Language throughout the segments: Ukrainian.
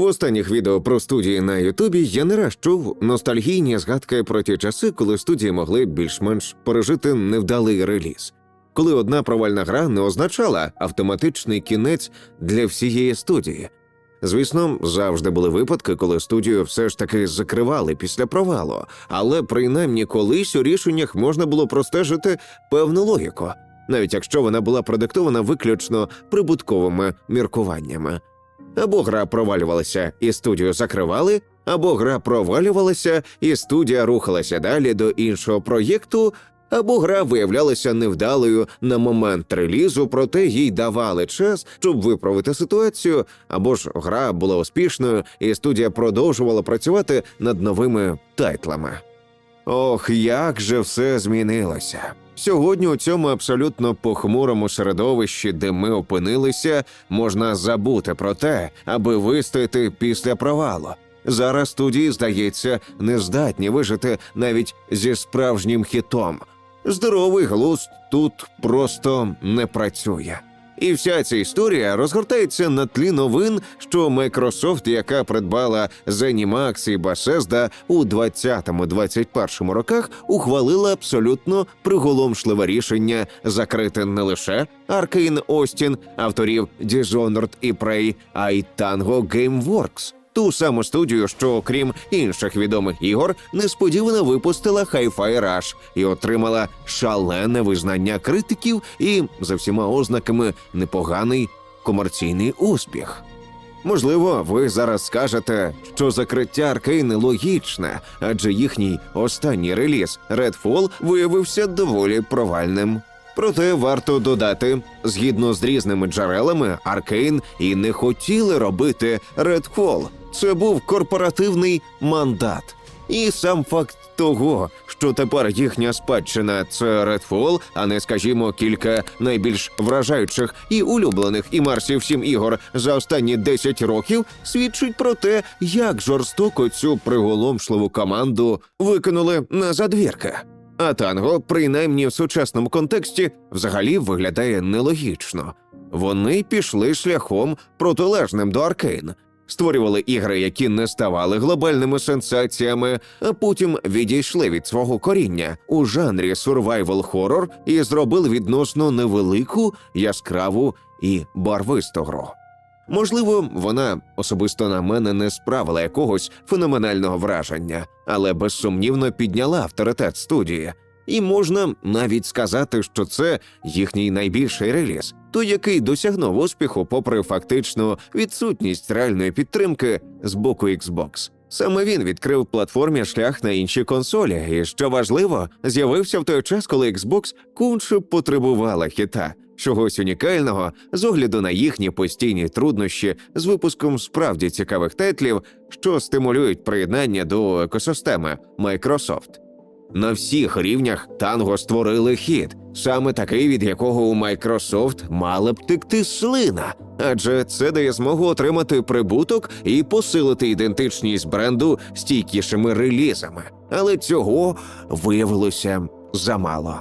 В останніх відео про студії на Ютубі я не раз чув ностальгійні згадки про ті часи, коли студії могли більш-менш пережити невдалий реліз, коли одна провальна гра не означала автоматичний кінець для всієї студії. Звісно, завжди були випадки, коли студію все ж таки закривали після провалу, але принаймні колись у рішеннях можна було простежити певну логіку, навіть якщо вона була продиктована виключно прибутковими міркуваннями. Або гра провалювалася і студію закривали, або гра провалювалася і студія рухалася далі до іншого проєкту, або гра виявлялася невдалою на момент релізу, проте їй давали час, щоб виправити ситуацію, або ж гра була успішною, і студія продовжувала працювати над новими тайтлами. Ох, як же все змінилося. Сьогодні у цьому абсолютно похмурому середовищі, де ми опинилися, можна забути про те, аби вистояти після провалу. Зараз студії, здається, не здатні вижити навіть зі справжнім хітом. Здоровий глузд тут просто не працює. І вся ця історія розгортається на тлі новин, що Microsoft, яка придбала ZeniMax і Bethesda у 20-21 роках, ухвалила абсолютно приголомшливе рішення закрити не лише Arkane Austin, авторів Dishonored і Prey, а й Tango Gameworks. Ту саму студію, що, окрім інших відомих ігор, несподівано випустила Hi-Fi Rush і отримала шалене визнання критиків і за всіма ознаками непоганий комерційний успіх. Можливо, ви зараз скажете, що закриття Аркейни логічне, адже їхній останній реліз Redfall виявився доволі провальним. Проте варто додати, згідно з різними джерелами, Аркейн і не хотіли робити Redfall. Це був корпоративний мандат. І сам факт того, що тепер їхня спадщина це Redfall, а не, скажімо, кілька найбільш вражаючих і улюблених і Марсі всім ігор за останні 10 років, свідчить про те, як жорстоко цю приголомшливу команду викинули на задвірки. А танго, принаймні в сучасному контексті, взагалі виглядає нелогічно. Вони пішли шляхом протилежним до Аркейн, створювали ігри, які не ставали глобальними сенсаціями, а потім відійшли від свого коріння у жанрі survival horror і зробили відносно невелику, яскраву і барвисту гру. Можливо, вона особисто на мене не справила якогось феноменального враження, але безсумнівно підняла авторитет студії. І можна навіть сказати, що це їхній найбільший реліз, той, який досягнув успіху, попри фактичну відсутність реальної підтримки з боку Xbox. Саме він відкрив платформі шлях на інші консолі, і що важливо, з'явився в той час, коли Xbox конче потребувала хіта, чогось унікального з огляду на їхні постійні труднощі з випуском справді цікавих тайтлів, що стимулюють приєднання до екосистеми Microsoft. На всіх рівнях танго створили хід, саме такий, від якого у Microsoft мала б текти слина, адже це дає змогу отримати прибуток і посилити ідентичність бренду стійкішими релізами. Але цього виявилося замало.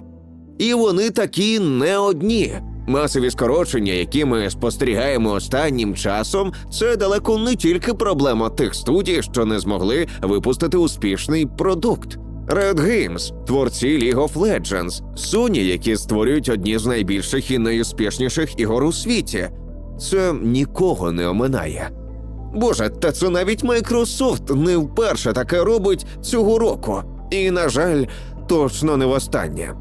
І вони такі не одні. Масові скорочення, які ми спостерігаємо останнім часом, це далеко не тільки проблема тих студій, що не змогли випустити успішний продукт. Riot Games – творці League of Legends, Sony, які створюють одні з найбільших і найуспішніших ігор у світі. Це нікого не оминає. Боже, та це навіть Microsoft не вперше таке робить цього року. І, на жаль, точно не востаннє.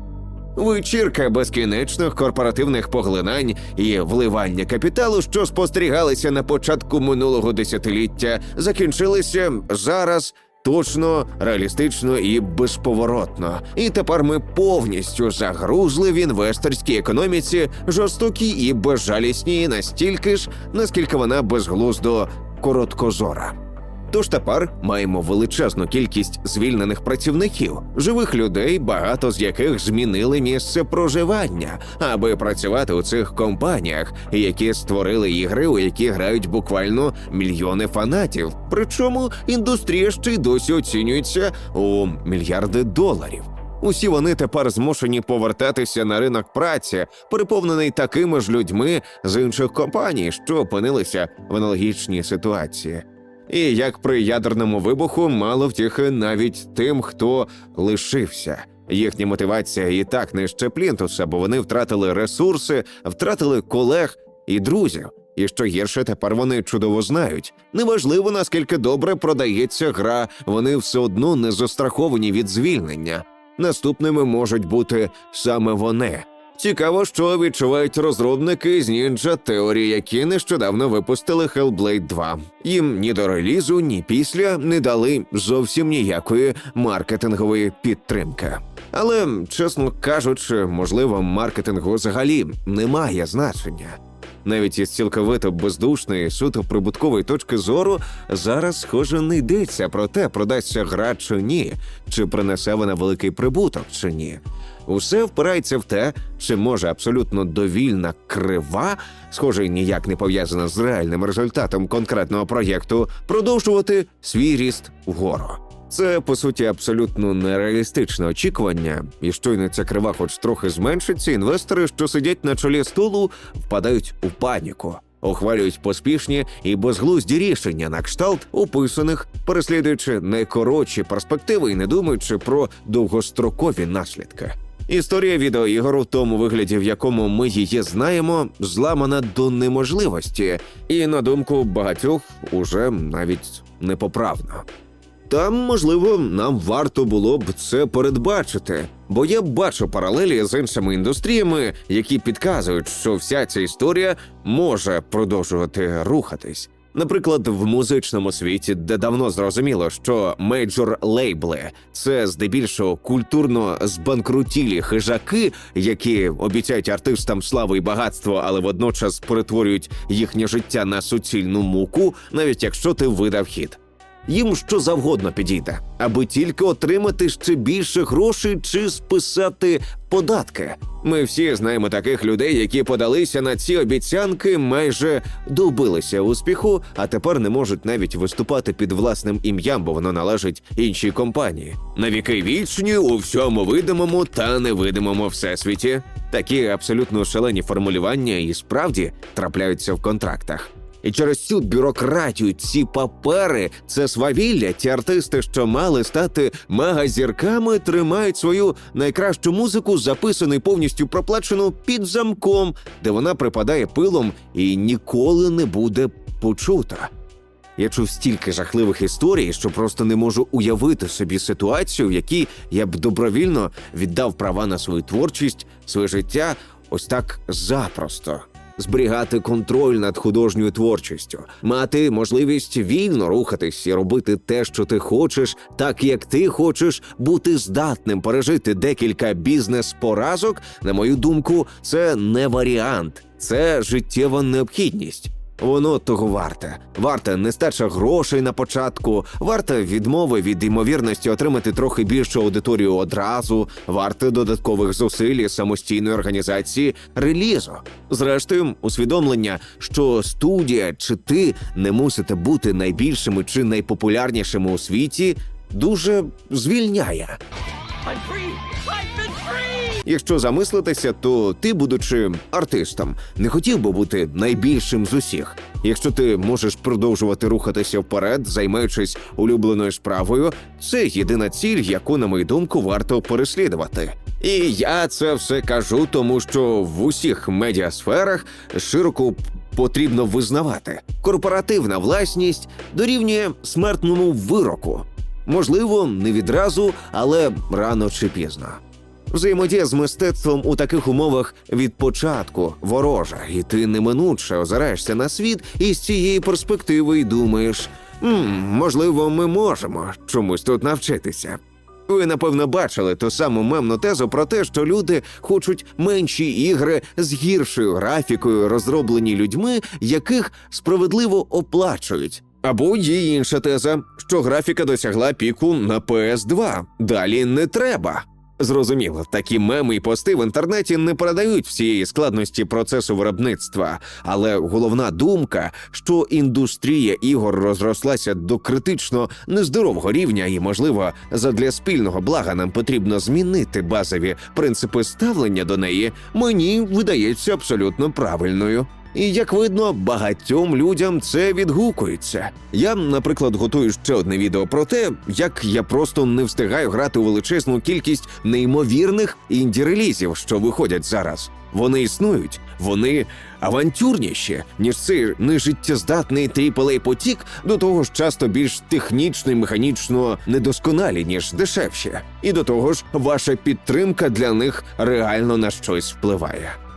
Вечірка безкінечних корпоративних поглинань і вливання капіталу, що спостерігалися на початку минулого десятиліття, закінчилися зараз точно, реалістично і безповоротно. І тепер ми повністю загрузли в інвесторській економіці, жорстокій і безжалісній настільки ж, наскільки вона безглуздо короткозора. Тож тепер маємо величезну кількість звільнених працівників, живих людей, багато з яких змінили місце проживання, аби працювати у цих компаніях, які створили ігри, у які грають буквально мільйони фанатів. Причому індустрія ще й досі оцінюється у мільярди доларів. Усі вони тепер змушені повертатися на ринок праці, переповнений такими ж людьми з інших компаній, що опинилися в аналогічній ситуації. І як при ядерному вибуху мало втіхи навіть тим, хто лишився. Їхня мотивація і так нижче плінтуса, бо вони втратили ресурси, втратили колег і друзів. І що гірше, тепер вони чудово знають. Неважливо наскільки добре продається гра, вони все одно не застраховані від звільнення. Наступними можуть бути саме вони. Цікаво, що відчувають розробники з Ninja Theory, які нещодавно випустили Hellblade 2. Їм ні до релізу, ні після не дали зовсім ніякої маркетингової підтримки. Але, чесно кажучи, можливо, маркетингу взагалі немає значення. Навіть із цілковито бездушної суто прибуткової точки зору зараз, схоже, не йдеться про те, продасться гра чи ні, чи принесе вона великий прибуток чи ні. Усе впирається в те, чи може абсолютно довільна крива, схоже, ніяк не пов'язана з реальним результатом конкретного проєкту, продовжувати свій ріст вгору. Це по суті абсолютно нереалістичне очікування, і щойно ця крива, хоч трохи зменшиться, інвестори, що сидять на чолі столу, впадають у паніку. Ухвалюють поспішні і безглузді рішення на кшталт описаних, переслідуючи найкоротші перспективи і не думаючи про довгострокові наслідки. Історія відеоігор у тому вигляді, в якому ми її знаємо, зламана до неможливості, і на думку багатьох уже навіть непоправно. Там, можливо, нам варто було б це передбачити, бо я бачу паралелі з іншими індустріями, які підказують, що вся ця історія може продовжувати рухатись. Наприклад, в музичному світі, де давно зрозуміло, що мейджор лейбли це здебільшого культурно збанкрутілі хижаки, які обіцяють артистам славу і багатство, але водночас перетворюють їхнє життя на суцільну муку, навіть якщо ти видав хід їм що завгодно підійде, аби тільки отримати ще більше грошей чи списати податки. Ми всі знаємо таких людей, які подалися на ці обіцянки, майже добилися успіху, а тепер не можуть навіть виступати під власним ім'ям, бо воно належить іншій компанії. Навіки вічні у всьому видимому та невидимому всесвіті. Такі абсолютно шалені формулювання і справді трапляються в контрактах. І через цю бюрократію, ці папери, це свавілля, ті артисти, що мали стати мегазірками, тримають свою найкращу музику, записану повністю проплачену під замком, де вона припадає пилом і ніколи не буде почута. Я чув стільки жахливих історій, що просто не можу уявити собі ситуацію, в якій я б добровільно віддав права на свою творчість, своє життя ось так запросто зберігати контроль над художньою творчістю, мати можливість вільно рухатись і робити те, що ти хочеш, так як ти хочеш бути здатним пережити декілька бізнес-поразок. На мою думку, це не варіант, це життєва необхідність. Воно того варте. Варте нестача грошей на початку, варте відмови від ймовірності отримати трохи більшу аудиторію одразу, варте додаткових зусиль самостійної організації релізу. Зрештою, усвідомлення, що студія чи ти не мусите бути найбільшими чи найпопулярнішими у світі, дуже звільняє. I'm free! Якщо замислитися, то ти, будучи артистом, не хотів би бути найбільшим з усіх. Якщо ти можеш продовжувати рухатися вперед, займаючись улюбленою справою, це єдина ціль, яку, на мою думку, варто переслідувати. І я це все кажу, тому що в усіх медіасферах широко потрібно визнавати, корпоративна власність дорівнює смертному вироку. Можливо, не відразу, але рано чи пізно. Взаємодія з мистецтвом у таких умовах від початку ворожа, і ти неминуче озираєшся на світ із цієї перспективи і думаєш: «М, можливо, ми можемо чомусь тут навчитися. Ви напевно бачили ту саму мемну тезу про те, що люди хочуть менші ігри з гіршою графікою, розроблені людьми, яких справедливо оплачують. Або є інша теза, що графіка досягла піку на PS2. Далі не треба. Зрозуміло, такі меми і пости в інтернеті не передають всієї складності процесу виробництва, але головна думка, що індустрія ігор розрослася до критично нездорового рівня, і, можливо, задля спільного блага нам потрібно змінити базові принципи ставлення до неї, мені видається абсолютно правильною. І як видно, багатьом людям це відгукується. Я, наприклад, готую ще одне відео про те, як я просто не встигаю грати у величезну кількість неймовірних інді-релізів, що виходять зараз. Вони існують, вони авантюрніші, ніж цей нежиттєздатний aaa потік, до того ж часто більш технічно і механічно недосконалі, ніж дешевші. І до того ж, ваша підтримка для них реально на щось впливає.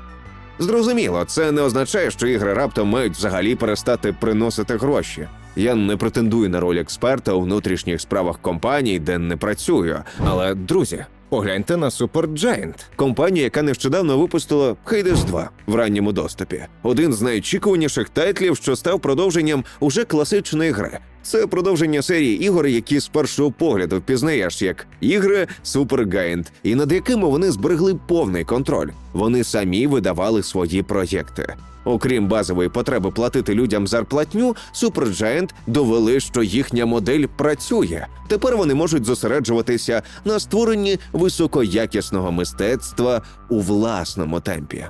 Зрозуміло, це не означає, що ігри раптом мають взагалі перестати приносити гроші. Я не претендую на роль експерта у внутрішніх справах компаній, де не працюю. Але друзі, погляньте на Supergiant, компанія, яка нещодавно випустила Hades 2 в ранньому доступі. Один з найочікуваніших тайтлів, що став продовженням уже класичної гри. Це продовження серії ігор, які з першого погляду впізнаєш як ігри Supergiant, і над якими вони зберегли повний контроль. Вони самі видавали свої проєкти. Окрім базової потреби платити людям зарплатню, Supergiant довели, що їхня модель працює. Тепер вони можуть зосереджуватися на створенні високоякісного мистецтва у власному темпі.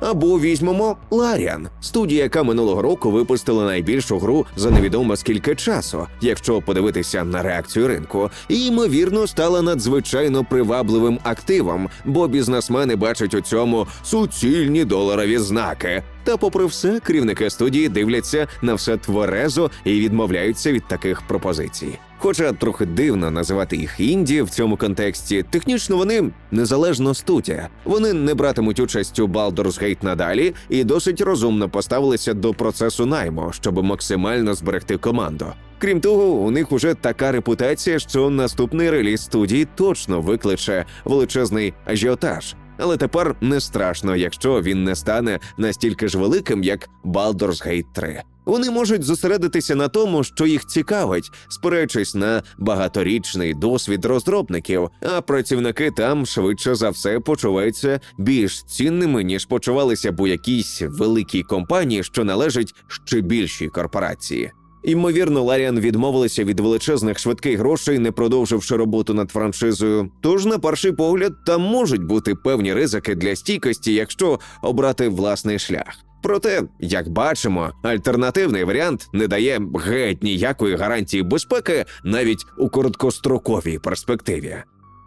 Або візьмемо Ларіан, студія, яка минулого року випустила найбільшу гру за невідомо скільки часу, якщо подивитися на реакцію ринку, і ймовірно стала надзвичайно привабливим активом, бо бізнесмени бачать у цьому суцільні доларові знаки. Та, попри все, керівники студії дивляться на все тверезо і відмовляються від таких пропозицій. Хоча трохи дивно називати їх інді в цьому контексті, технічно вони незалежно студія. Вони не братимуть участь у Baldur's Gate надалі і досить розумно поставилися до процесу найму, щоб максимально зберегти команду. Крім того, у них уже така репутація, що наступний реліз студії точно викличе величезний ажіотаж. Але тепер не страшно, якщо він не стане настільки ж великим, як Baldur's Gate 3. Вони можуть зосередитися на тому, що їх цікавить, спираючись на багаторічний досвід розробників, а працівники там швидше за все почуваються більш цінними, ніж почувалися б у якійсь великій компанії, що належить ще більшій корпорації. Ймовірно, Ларіан відмовилися від величезних швидких грошей, не продовживши роботу над франшизою. Тож, на перший погляд, там можуть бути певні ризики для стійкості, якщо обрати власний шлях. Проте, як бачимо, альтернативний варіант не дає геть ніякої гарантії безпеки навіть у короткостроковій перспективі.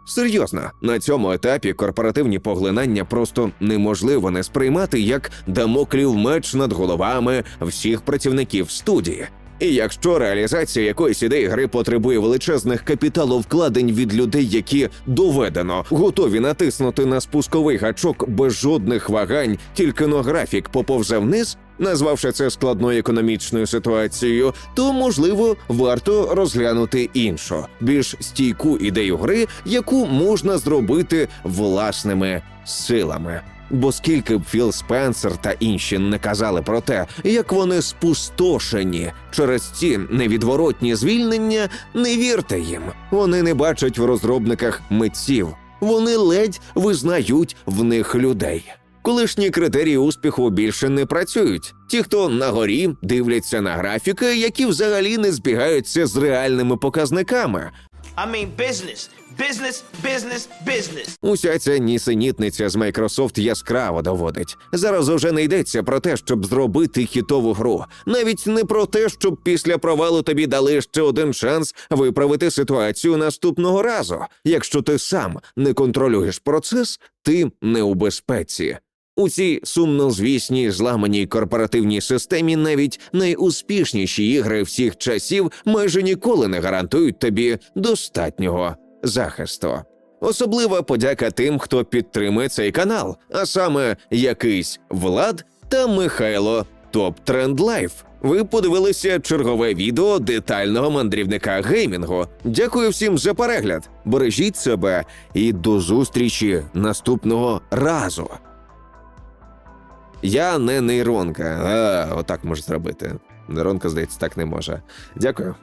Серйозно, на цьому етапі корпоративні поглинання просто неможливо не сприймати як дамоклів меч над головами всіх працівників студії. І якщо реалізація якоїсь ідеї гри потребує величезних капіталовкладень від людей, які доведено готові натиснути на спусковий гачок без жодних вагань, тільки но графік поповзе вниз, назвавши це складною економічною ситуацією, то можливо варто розглянути іншу, більш стійку ідею гри, яку можна зробити власними силами. Бо скільки б Філ Спенсер та інші не казали про те, як вони спустошені через ці невідворотні звільнення, не вірте їм. Вони не бачать в розробниках митців, вони ледь визнають в них людей. Колишні критерії успіху більше не працюють. Ті, хто на горі дивляться на графіки, які взагалі не збігаються з реальними показниками, I mean business. Business, business, business. Уся ця нісенітниця з Microsoft яскраво доводить. Зараз уже не йдеться про те, щоб зробити хітову гру, навіть не про те, щоб після провалу тобі дали ще один шанс виправити ситуацію наступного разу. Якщо ти сам не контролюєш процес, ти не у безпеці. У цій сумнозвісній зламаній корпоративній системі навіть найуспішніші ігри всіх часів майже ніколи не гарантують тобі достатнього захисту. Особлива подяка тим, хто підтримує цей канал, а саме якийсь Влад та Михайло Топ Тренд Лайф. Ви подивилися чергове відео детального мандрівника геймінгу. Дякую всім за перегляд. Бережіть себе і до зустрічі наступного разу. Я не нейронка. А, отак можу зробити. Нейронка, здається, так не може. Дякую.